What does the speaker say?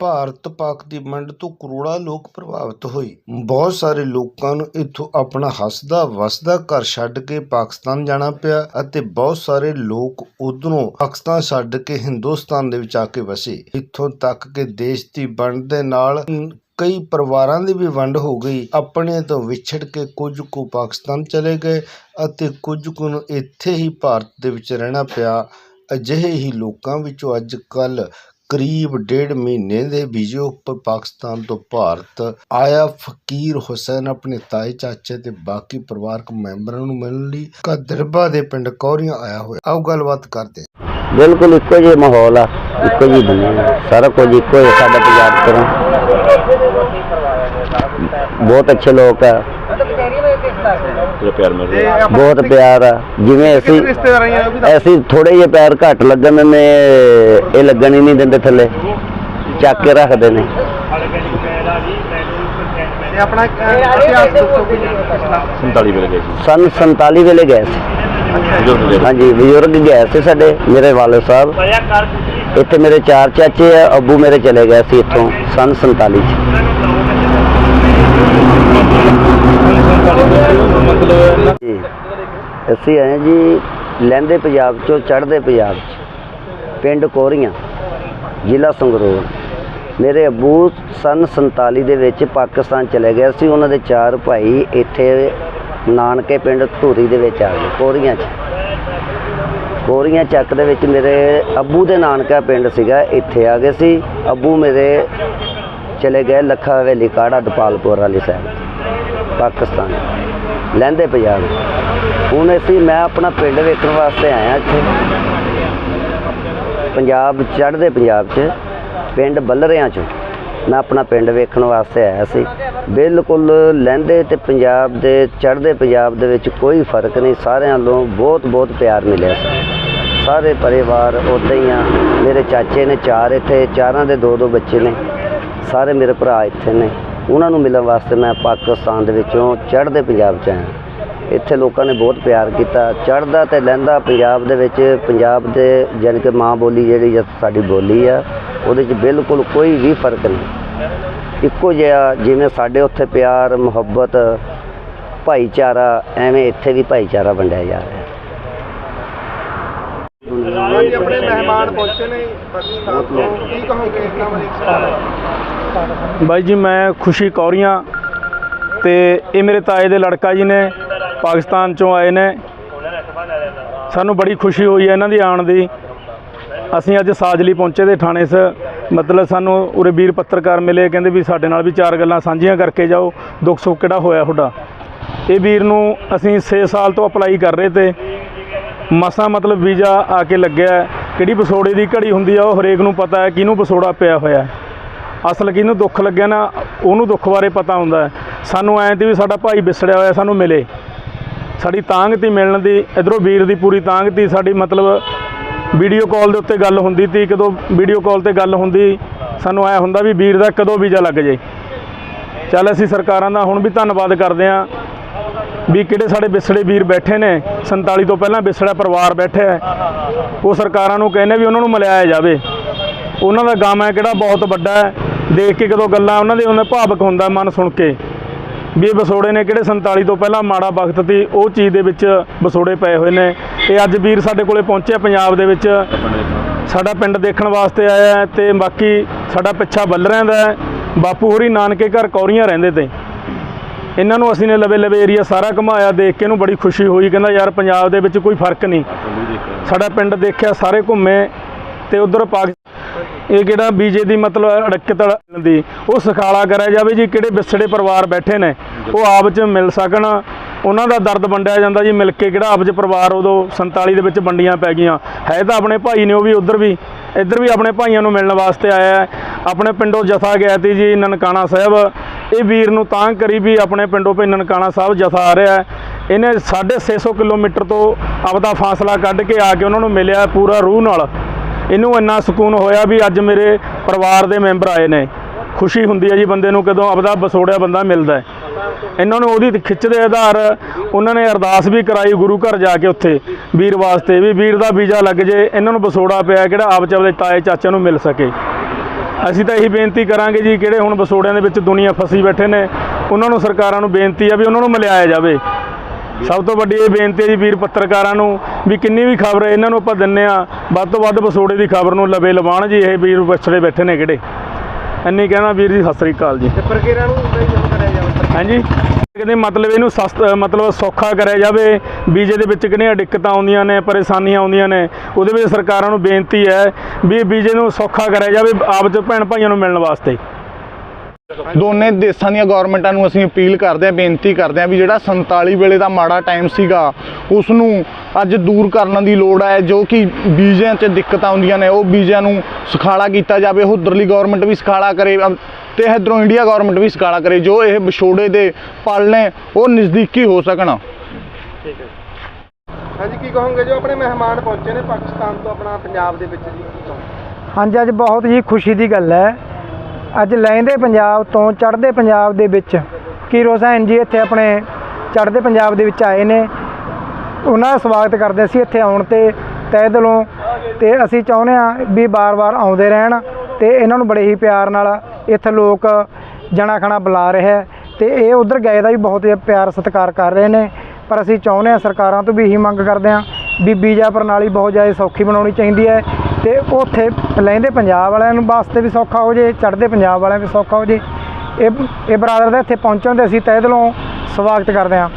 ਭਾਰਤ ਪਾਕ ਦੀ ਵੰਡ ਤੋਂ ਕਰੋੜਾਂ ਲੋਕ ਪ੍ਰਭਾਵਿਤ ਹੋਏ। ਬਹੁਤ ਸਾਰੇ ਲੋਕਾਂ ਨੂੰ ਇੱਥੋਂ ਆਪਣਾ ਹੱਸਦਾ ਵਸਦਾ ਘਰ ਛੱਡ ਕੇ ਪਾਕਿਸਤਾਨ ਜਾਣਾ ਪਿਆ ਅਤੇ ਬਹੁਤ ਸਾਰੇ ਲੋਕ ਉਧਰੋਂ ਪਾਕਿਸਤਾਨ ਛੱਡ ਕੇ ਹਿੰਦੁਸਤਾਨ ਦੇ ਵਿੱਚ ਆ ਕੇ ਵਸੇ। ਇੱਥੋਂ ਤੱਕ ਕਿ ਦੇਸ਼ ਦੀ ਵੰਡ ਦੇ ਨਾਲ ਕਈ ਪਰਿਵਾਰਾਂ ਦੀ ਵੀ ਵੰਡ ਹੋ ਗਈ। ਆਪਣੇ ਤੋਂ ਵਿਛੜ ਕੇ ਕੁਝ ਕੁ ਪਾਕਿਸਤਾਨ ਚਲੇ ਗਏ ਅਤੇ ਕੁਝ ਕੁ ਨੂੰ ਇੱਥੇ ਹੀ ਭਾਰਤ ਦੇ ਵਿੱਚ ਰਹਿਣਾ ਪਿਆ। ਅਜਿਹੇ ਹੀ ਲੋਕਾਂ ਵਿੱਚੋਂ ਅੱਜ ਕੱਲ੍ਹ ਕਰੀਬ ਡੇਢ ਮਹੀਨੇ ਦੇ ਵੀਜ਼ੇ ਉੱਪਰ ਪਾਕਿਸਤਾਨ ਤੋਂ ਭਾਰਤ ਆਇਆ ਫਕੀਰ ਹੁਸੈਨ ਆਪਣੇ ਤਾਏ, ਚਾਚੇ ਤੇ ਬਾਕੀ ਪਰਿਵਾਰਕ ਮੈਂਬਰਾਂ ਨੂੰ ਮਿਲਣ ਲਈ ਕਦਰਬਾ ਦੇ ਪਿੰਡ ਕੌਰੀਆਂ ਆਇਆ ਹੋਇਆ। ਆਓ ਗੱਲਬਾਤ ਕਰਦੇ ਬਿਲਕੁਲ ਇੱਕੋ ਜਿਹਾ ਮਾਹੌਲ ਆ, ਇੱਕੋ ਜਿਹੀ ਦੁਨੀਆ ਸਾਰਾ ਕੁਝ ਇੱਕੋ ਹੀ ਸਾਡਾ ਪੰਜਾਬ ਤਰ੍ਹਾਂ। ਬਹੁਤ ਅੱਛੇ ਲੋਕ ਆ। ਪਿਆਰ ਮਿਲ ਰਿਹਾ। ਬਹੁਤ ਪਿਆਰ ਆ। ਜਿਵੇਂ ਅਸੀਂ ਅਸੀਂ ਥੋੜੇ ਜਿਹੇ ਪੈਰ ਘੱਟ ਲੱਗਣ ਨੇ ਇਹ ਲੱਗਣ ਹੀ ਨਹੀਂ ਦਿੰਦੇ ਥੱਲੇ। ਚੱਕ ਕੇ ਰੱਖਦੇ ਨੇ। ਆਪਣਾ ਇਤਿਹਾਸ ਦੱਸੋ ਕੁਝ 47 ਵੇਲੇ ਗਏ ਸੀ। ਸਨ 47 ਵੇਲੇ ਗਏ ਸੀ। ਬਜ਼ੁਰਗ ਹਾਂਜੀ ਬਜ਼ੁਰਗ ਗਏ ਸੀ ਸਾਡੇ ਮੇਰੇ ਵਾਲਦ ਸਾਹਿਬ। ਇੱਥੇ ਮੇਰੇ ਚਾਰ ਚਾਚੇ ਆ ਅੱਬੂ ਮੇਰੇ ਚਲੇ ਗਏ ਸੀ ਇੱਥੋਂ ਸਨ 47 ਚ। ਅਸੀਂ ਆਏ ਜੀ ਲਹਿੰਦੇ ਪੰਜਾਬ ਚੋਂ, ਚੜ੍ਹਦੇ ਪੰਜਾਬ ਚ, ਪਿੰਡ ਕੋਰੀਆਂ, ਜ਼ਿਲ੍ਹਾ ਸੰਗਰੂਰ। ਮੇਰੇ ਅੱਬੂ ਸਨ 47 ਦੇ ਵਿੱਚ ਪਾਕਿਸਤਾਨ ਚਲੇ ਗਏ। ਸੀ ਉਹਨਾਂ ਦੇ ਚਾਰ ਭਾਈ ਇੱਥੇ ਨਾਨਕੇ ਪਿੰਡ ਧੂਰੀ ਦੇ ਵਿੱਚ ਆ ਗਏ, ਕੋਰੀਆਂ ਚ। ਕੋਰੀਆਂ ਚੱਕ ਦੇ ਵਿੱਚ ਮੇਰੇ ਅੱਬੂ ਦੇ ਨਾਨਕਾ ਪਿੰਡ ਸੀਗਾ, ਇੱਥੇ ਆ ਗਏ ਸੀ। ਅੱਬੂ ਮੇਰੇ ਚਲੇ ਗਏ ਲੱਖਾ ਹਵੇਲੀ ਕਾੜਾ ਦਪਾਲਪੁਰ ਵਾਲੀ ਸਾਹਿਬ ਪਾਕਿਸਤਾਨ। ਲਹਿੰਦੇ ਪੰਜਾਬ। ਹੁਣ ਅਸੀਂ, ਮੈਂ ਆਪਣਾ ਪਿੰਡ ਵੇਖਣ ਵਾਸਤੇ ਆਇਆ ਇੱਥੇ। ਪੰਜਾਬ ਚੜ੍ਹਦੇ ਪੰਜਾਬ 'ਚ, ਪਿੰਡ ਬੱਲਰਿਆਂ 'ਚ। ਮੈਂ ਆਪਣਾ ਪਿੰਡ ਵੇਖਣ ਵਾਸਤੇ ਆਇਆ ਸੀ। ਬਿਲਕੁਲ ਲਹਿੰਦੇ ਤੇ ਪੰਜਾਬ ਦੇ, ਚੜ੍ਹਦੇ ਪੰਜਾਬ ਦੇ ਵਿੱਚ ਕੋਈ ਫ਼ਰਕ ਨਹੀਂ। ਸਾਰਿਆਂ ਨੂੰ ਬਹੁਤ ਬਹੁਤ ਪਿਆਰ ਮਿਲਿਆ ਸੀ। ਸਾਰੇ ਪਰਿਵਾਰ ਉੱਦਾਂ ਹੀ ਆ। ਮੇਰੇ ਚਾਚੇ ਨੇ ਚਾਰ ਇੱਥੇ, ਚਾਰਾਂ ਦੇ ਦੋ ਦੋ ਬੱਚੇ ਨੇ। ਸਾਰੇ ਮੇਰੇ ਭਰਾ ਇੱਥੇ ਨੇ। ਉਹਨਾਂ ਨੂੰ ਮਿਲਣ ਵਾਸਤੇ ਮੈਂ ਪਾਕਿਸਤਾਨ ਦੇ ਵਿੱਚੋਂ ਚੜ੍ਹਦੇ ਪੰਜਾਬ 'ਚ ਆਇਆ। ਇੱਥੇ ਲੋਕਾਂ ਨੇ ਬਹੁਤ ਪਿਆਰ ਕੀਤਾ। ਚੜ੍ਹਦਾ ਤੇ ਲਹਿੰਦਾ ਪੰਜਾਬ ਦੇ ਵਿੱਚ, ਪੰਜਾਬ ਦੇ ਜਾਣੀ ਕਿ ਮਾਂ ਬੋਲੀ ਜਿਹੜੀ ਆ ਸਾਡੀ ਬੋਲੀ ਆ, ਉਹਦੇ 'ਚ ਬਿਲਕੁਲ ਕੋਈ ਵੀ ਫ਼ਰਕ ਨਹੀਂ। ਇੱਕੋ ਜਿਹਾ ਜਿਵੇਂ ਸਾਡੇ ਉੱਥੇ ਪਿਆਰ, ਮੁਹੱਬਤ, ਭਾਈਚਾਰਾ, ਐਵੇਂ ਇੱਥੇ ਵੀ ਭਾਈਚਾਰਾ ਵੰਡਿਆ ਜਾ ਰਿਹਾ। ਆਪਣੇ ਮਹਿਮਾਨ ਪਹੁੰਚੇ ਨੇ ਪਾਕਿਸਤਾਨ ਤੋਂ। ਕੀ ਕਹੋਗੇ ਇਹਨਾਂ ਬਾਰੇ ਬਾਈ ਜੀ, ਮੈਂ ਖੁਸ਼ੀ ਕੌਰੀਆਂ ਤੇ ਇਹ ਮੇਰੇ ਤਾਏ ਦੇ ਲੜਕਾ ਜੀ ਨੇ ਪਾਕਿਸਤਾਨ ਚੋਂ ਆਏ ਨੇ। ਸਾਨੂੰ ਬੜੀ ਖੁਸ਼ੀ ਹੋਈ ਹੈ ਇਹਨਾਂ ਦੀ ਆਉਣ ਦੀ। ਅਸੀਂ ਅੱਜ ਸਾਜਲੀ ਪਹੁੰਚੇ ਦੇ ਥਾਣੇ 'ਚ। ਮਤਲਬ ਸਾਨੂੰ ਉਰੇ ਵੀਰ ਪੱਤਰਕਾਰ ਮਿਲੇ, ਕਹਿੰਦੇ ਵੀ ਸਾਡੇ ਨਾਲ ਵੀ ਚਾਰ ਗੱਲਾਂ ਸਾਂਝੀਆਂ ਕਰਕੇ ਜਾਓ। ਦੁੱਖ ਸੁੱਖ ਕਿਹੜਾ ਹੋਇਆ ਤੁਹਾਡਾ? ਇਹ ਵੀਰ ਨੂੰ ਅਸੀਂ 6 ਸਾਲ ਤੋਂ ਅਪਲਾਈ ਕਰ ਰਹੇ ਤੇ ਮਸਾਂ ਮਤਲਬ ਵੀਜ਼ਾ ਆ ਕੇ ਲੱਗਿਆ ਕਿਹੜੀ ਪਸੋੜੇ ਦੀ ਘੜੀ ਹੁੰਦੀ ਆ, ਉਹ ਹਰੇਕ ਨੂੰ ਪਤਾ ਹੈ, ਕਿਹਨੂੰ ਪਸੋੜਾ ਪਿਆ ਹੋਇਆ ਅਸਲ ਕਿਹਨੂੰ ਦੁੱਖ ਲੱਗਿਆ ਨਾ, ਉਹਨੂੰ ਦੁੱਖ ਬਾਰੇ ਪਤਾ ਹੁੰਦਾ ਸਾਨੂੰ ਐਂ ਤੇ ਵੀ ਸਾਡਾ ਭਾਈ ਵਿਛੜਿਆ ਹੋਇਆ ਸਾਨੂੰ ਮਿਲੇ। ਸਾਡੀ ਤਾਂਘ ਤੀ ਮਿਲਣ ਦੀ, ਇਧਰੋਂ ਵੀਰ ਦੀ ਪੂਰੀ ਤਾਂਘ ਤੀ, ਸਾਡੀ ਮਤਲਬ ਵੀਡੀਓ ਕਾਲ ਦੇ ਉੱਤੇ ਗੱਲ ਹੁੰਦੀ ਤੀ, ਕਦੋਂ ਵੀਡੀਓ ਕਾਲ ਤੇ ਗੱਲ ਹੁੰਦੀ, ਸਾਨੂੰ ਐ ਹੁੰਦਾ ਵੀ ਵੀਰ ਦਾ ਕਦੋਂ ਵੀਜ਼ਾ ਲੱਗ ਜਾਏ ਚੱਲ ਅਸੀਂ ਸਰਕਾਰਾਂ ਦਾ ਹੁਣ ਵੀ ਧੰਨਵਾਦ ਕਰਦੇ ਹਾਂ ਵੀ ਕਿਹੜੇ ਸਾਡੇ ਵਿਛੜੇ ਵੀਰ ਬੈਠੇ ਨੇ 47 ਤੋਂ ਪਹਿਲਾਂ ਵਿਛੜਾ ਪਰਿਵਾਰ ਬੈਠਿਆ ਹੈ। ਉਹ ਸਰਕਾਰਾਂ ਨੂੰ ਕਹਿੰਦੇ ਵੀ ਉਹਨਾਂ ਨੂੰ ਮਿਲਾਇਆ ਜਾਵੇ। ਉਹਨਾਂ ਦਾ ਗਮ ਹੈ ਕਿਹੜਾ? ਬਹੁਤ ਵੱਡਾ ਹੈ। ਦੇਖ ਕੇ ਕਦੋਂ ਗੱਲਾਂ ਉਹਨਾਂ ਦੇ ਉਹਨਾਂ ਭਾਵਕ ਹੁੰਦਾ ਮਨ ਸੁਣ ਕੇ। ਵੀ ਇਹ ਵਿਛੋੜੇ ਨੇ ਕਿਹੜੇ 47 ਤੋਂ ਪਹਿਲਾਂ ਮਾੜਾ ਵਕਤ ਸੀ ਉਹ ਚੀਜ਼ ਦੇ ਵਿੱਚ ਵਿਛੋੜੇ ਪਏ ਹੋਏ ਨੇ। ਤੇ ਅੱਜ ਵੀਰ ਸਾਡੇ ਕੋਲੇ ਪਹੁੰਚਿਆ ਪੰਜਾਬ ਦੇ ਵਿੱਚ। ਸਾਡਾ ਪਿੰਡ ਦੇਖਣ ਵਾਸਤੇ ਆਇਆ ਹੈ ਤੇ ਬਾਕੀ ਸਾਡਾ ਪਿੱਛਾ ਬੱਲਰਿਆਂ ਦਾ ਬਾਪੂ ਹੋਰੀ ਨਾਨਕੇ ਘਰ ਕੌਰੀਆਂ ਰਹਿੰਦੇ ਤੇ। ਇਹਨਾਂ ਨੂੰ ਅਸੀਂ ਨੇ ਲਵੇ ਲਵੇ ਏਰੀਆ ਸਾਰਾ ਘੁਮਾਇਆ, ਦੇਖ ਕੇ ਇਹਨੂੰ ਬੜੀ ਖੁਸ਼ੀ ਹੋਈ, ਕਹਿੰਦਾ ਯਾਰ ਪੰਜਾਬ ਦੇ ਵਿੱਚ ਕੋਈ ਫ਼ਰਕ ਨਹੀਂ। ਸਾਡਾ ਪਿੰਡ ਦੇਖਿਆ, ਸਾਰੇ ਘੁੰਮੇ ਤੇ ਉਧਰ ਪਾਕ ਇਹ ਕਿਹੜਾ ਬੀਜੇ ਦੀ ਮਤਲਬ ਅੜਕਤ ਦੀ। ਉਹ ਸਿਖਾਲਾ ਕਰਿਆ ਜਾਵੇ ਜੀ, ਕਿਹੜੇ ਵਿਛੜੇ ਪਰਿਵਾਰ ਬੈਠੇ ਨੇ, ਉਹ ਆਪ 'ਚ ਮਿਲ ਸਕਣ। ਉਹਨਾਂ ਦਾ ਦਰਦ ਵੰਡਿਆ ਜਾਂਦਾ ਜੀ, ਮਿਲ ਕੇ ਕਿਹੜਾ ਆਪ 'ਚ ਪਰਿਵਾਰ ਉਦੋਂ 47 ਦੇ ਵਿੱਚ ਵੰਡੀਆਂ ਪੈ ਗਈਆਂ। ਹੈ ਤਾਂ ਆਪਣੇ ਭਾਈ ਨੇ, ਉਹ ਵੀ ਉਧਰ ਵੀ, ਇੱਧਰ ਵੀ ਆਪਣੇ ਭਾਈਆਂ ਨੂੰ ਮਿਲਣ ਵਾਸਤੇ ਆਇਆ ਆਪਣੇ ਪਿੰਡੋਂ ਜਥਾ ਗਿਆ ਤੀ ਜੀ, ਨਨਕਾਣਾ ਸਾਹਿਬ। ਇਹ ਵੀਰ ਨੂੰ ਤਾਂ ਕਰੀ ਵੀ ਆਪਣੇ ਪਿੰਡੋਂ ਭਈ ਨਨਕਾਣਾ ਸਾਹਿਬ ਜਥਾ ਆ ਰਿਹਾ ਹੈ। ਇਹਨੇ 650 ਕਿਲੋਮੀਟਰ ਤੋਂ ਆਪਦਾ ਫਾਸਲਾ ਕੱਢ ਕੇ ਆ ਕੇ ਉਹਨਾਂ ਨੂੰ ਮਿਲਿਆ ਪੂਰਾ ਰੂਹ ਨਾਲ। ਇਹਨੂੰ ਇੰਨਾ ਸਕੂਨ ਹੋਇਆ ਵੀ ਅੱਜ ਮੇਰੇ ਪਰਿਵਾਰ ਦੇ ਮੈਂਬਰ ਆਏ ਨੇ। ਖੁਸ਼ੀ ਹੁੰਦੀ ਹੈ ਜੀ ਬੰਦੇ ਨੂੰ ਕਦੋਂ ਆਪਦਾ ਬਸੋੜਿਆ ਬੰਦਾ ਮਿਲਦਾ ਹੈ। ਇਹਨਾਂ ਨੂੰ ਉਹਦੀ ਖਿੱਚ ਦੇ ਆਧਾਰ ਉਹਨਾਂ ਨੇ ਅਰਦਾਸ ਵੀ ਕਰਾਈ ਗੁਰੂ ਘਰ ਜਾ ਕੇ ਉੱਥੇ ਵੀਰ ਵਾਸਤੇ ਵੀ ਵੀਰ ਦਾ ਵੀਜ਼ਾ ਲੱਗ ਜੇ, ਇਹਨਾਂ ਨੂੰ ਬਸੋੜਾ ਪਿਆ ਕਿਹੜਾ ਆਪ ਚ ਆਪਦੇ ਤਾਏ ਚਾਚਿਆਂ ਨੂੰ ਮਿਲ ਸਕੇ। ਅਸੀਂ ਤਾਂ ਇਹੀ ਬੇਨਤੀ ਕਰਾਂਗੇ ਜੀ, ਕਿਹੜੇ ਹੁਣ ਵਿਛੋੜਿਆਂ ਦੇ ਵਿੱਚ ਦੁਨੀਆ ਫਸੀ ਬੈਠੇ ਨੇ, ਉਹਨਾਂ ਨੂੰ ਸਰਕਾਰਾਂ ਨੂੰ ਬੇਨਤੀ ਆ ਵੀ ਉਹਨਾਂ ਨੂੰ ਮਿਲਾਇਆ ਜਾਵੇ। ਸਭ ਤੋਂ ਵੱਡੀ ਇਹ ਬੇਨਤੀ ਹੈ ਜੀ ਵੀਰ ਪੱਤਰਕਾਰਾਂ ਨੂੰ ਵੀ ਕਿੰਨੀ ਵੀ ਖਬਰ ਇਹਨਾਂ ਨੂੰ ਆਪਾਂ ਦਿੰਨੇ ਆ। ਵੱਧ ਤੋਂ ਵੱਧ ਵਿਛੋੜੇ ਦੀ ਖਬਰ ਨੂੰ ਲਵੇ ਲਵਾਣ ਜੀ ਇਹ ਵੀਰ ਵਿਛੜੇ ਬੈਠੇ ਨੇ ਕਿਹੜੇ? ਇੰਨੀ ਕਹਿਣਾ ਵੀਰ ਜੀ ਸਤਿ ਸ੍ਰੀ ਅਕਾਲ ਜੀ। ਤੇ ਪ੍ਰਕਿਰਿਆ ਨੂੰ ਕਰਿਆ ਜਾਵੇ ਹਾਂਜੀ? ਕਹਿੰਦੇ ਮਤਲਬ ਇਹਨੂੰ ਸਸਤ ਮਤਲਬ ਸੌਖਾ ਕਰਿਆ ਜਾਵੇ। ਵੀਜ਼ੇ ਦੇ ਵਿੱਚ ਕਿਹੜੀਆਂ ਦਿੱਕਤਾਂ ਆਉਂਦੀਆਂ ਨੇ ਪਰੇਸ਼ਾਨੀਆਂ ਆਉਂਦੀਆਂ ਨੇ। ਉਹਦੇ ਵਿੱਚ ਸਰਕਾਰਾਂ ਨੂੰ ਬੇਨਤੀ ਹੈ ਵੀ ਵੀਜ਼ੇ ਨੂੰ ਸੌਖਾ ਕਰਿਆ ਜਾਵੇ ਆਪ ਚ ਭੈਣ ਭਾਈਆਂ ਨੂੰ ਮਿਲਣ ਵਾਸਤੇ। ਦੋਨੇ ਦੇਸ਼ਾਂ ਦੀਆਂ ਗਵਰਨਮੈਂਟਾਂ ਨੂੰ ਅਸੀਂ ਅਪੀਲ ਕਰਦੇ ਹਾਂ ਬੇਨਤੀ ਕਰਦੇ ਹਾਂ ਵੀ ਜਿਹੜਾ 47 ਵੇਲੇ ਦਾ ਮਾੜਾ ਟਾਈਮ ਸੀਗਾ ਉਸ ਨੂੰ ਅੱਜ ਦੂਰ ਕਰਨ ਦੀ ਲੋੜ ਹੈ ਜੋ ਕਿ ਵੀਜ਼ਿਆਂ 'ਚ ਦਿੱਕਤਾਂ ਆਉਂਦੀਆਂ ਨੇ ਉਹ ਵੀਜ਼ਿਆਂ ਨੂੰ ਸੁਖਾਲਾ ਕੀਤਾ ਜਾਵੇ ਉਧਰਲੀ ਗਵਰਨਮੈਂਟ ਵੀ ਸੁਖਾਲਾ ਕਰੇ ਤੇ ਇਧਰੋਂ ਇੰਡੀਆ ਗਵਰਨਮੈਂਟ ਵੀ ਸੁਖਾਲਾ ਕਰੇ ਜੋ ਇਹ ਵਿਛੋੜੇ ਦੇ ਪਲ ਨੇ ਉਹ ਨਜ਼ਦੀਕੀ ਹੋ ਸਕਣ। ਹਾਂਜੀ ਕੀ ਕਹੋਗੇ ਜੋ? ਆਪਣੇ ਮਹਿਮਾਨ ਪਹੁੰਚੇ ਨੇ ਪਾਕਿਸਤਾਨ ਤੋਂ ਆਪਣਾ ਪੰਜਾਬ ਦੇ ਵਿੱਚ ਜੀ ਹਾਂਜੀ ਅੱਜ ਬਹੁਤ ਹੀ ਖੁਸ਼ੀ ਦੀ ਗੱਲ ਹੈ। ਅੱਜ ਲਹਿੰਦੇ ਪੰਜਾਬ ਤੋਂ, ਚੜ੍ਹਦੇ ਪੰਜਾਬ ਦੇ ਵਿੱਚ। ਕੀਰੋ ਹੁਸੈਨ ਜੀ ਇੱਥੇ ਆਪਣੇ ਚੜ੍ਹਦੇ ਪੰਜਾਬ ਦੇ ਵਿੱਚ ਆਏ ਨੇ। ਉਹਨਾਂ ਦਾ ਸਵਾਗਤ ਕਰਦੇ ਸੀ ਇੱਥੇ ਆਉਣ ਤੇ, ਤਹਿ ਦਿਲੋਂ। ਤੇ ਅਸੀਂ ਚਾਹੁੰਦੇ ਹਾਂ ਵੀ ਬਾਰ-ਬਾਰ ਆਉਂਦੇ ਰਹਿਣ ਤੇ ਇਹਨਾਂ ਨੂੰ ਬੜੇ ਹੀ ਪਿਆਰ ਨਾਲ ਇੱਥੇ ਲੋਕ ਜਣਾ ਖਣਾ ਬੁਲਾ ਰਿਹਾ ਹੈ। ਤੇ ਇਹ ਉਧਰ ਗਏ ਦਾ ਵੀ ਬਹੁਤ ਪਿਆਰ ਸਤਿਕਾਰ ਕਰ ਰਹੇ ਨੇ। ਪਰ ਅਸੀਂ ਚਾਹੁੰਦੇ ਹਾਂ ਸਰਕਾਰਾਂ ਤੋਂ ਵੀ ਇਹੀ ਮੰਗ ਕਰਦੇ ਹਾਂ ਵੀ ਵੀਜ਼ਾ ਪ੍ਰਣਾਲੀ ਬਹੁਤ ਜ਼ਿਆਦਾ ਸੌਖੀ ਬਣਾਉਣੀ ਚਾਹੀਦੀ ਹੈ। ਤੇ ਉੱਥੇ ਲਹਿੰਦੇ ਪੰਜਾਬ ਵਾਲਿਆਂ ਨੂੰ ਵਾਸਤੇ ਵੀ ਸੌਖਾ ਹੋ ਜੇ, ਚੜ੍ਹਦੇ ਪੰਜਾਬ ਵਾਲਿਆਂ ਵੀ ਸੌਖਾ ਹੋ ਜੇ। ਇਹ ਇਹ ਬਰਾਦਰ ਦਾ ਇੱਥੇ ਪਹੁੰਚਣ ਦੇ ਅਸੀਂ ਤਹਿ ਦਿਲੋਂ ਸਵਾਗਤ ਕਰਦੇ ਹਾਂ।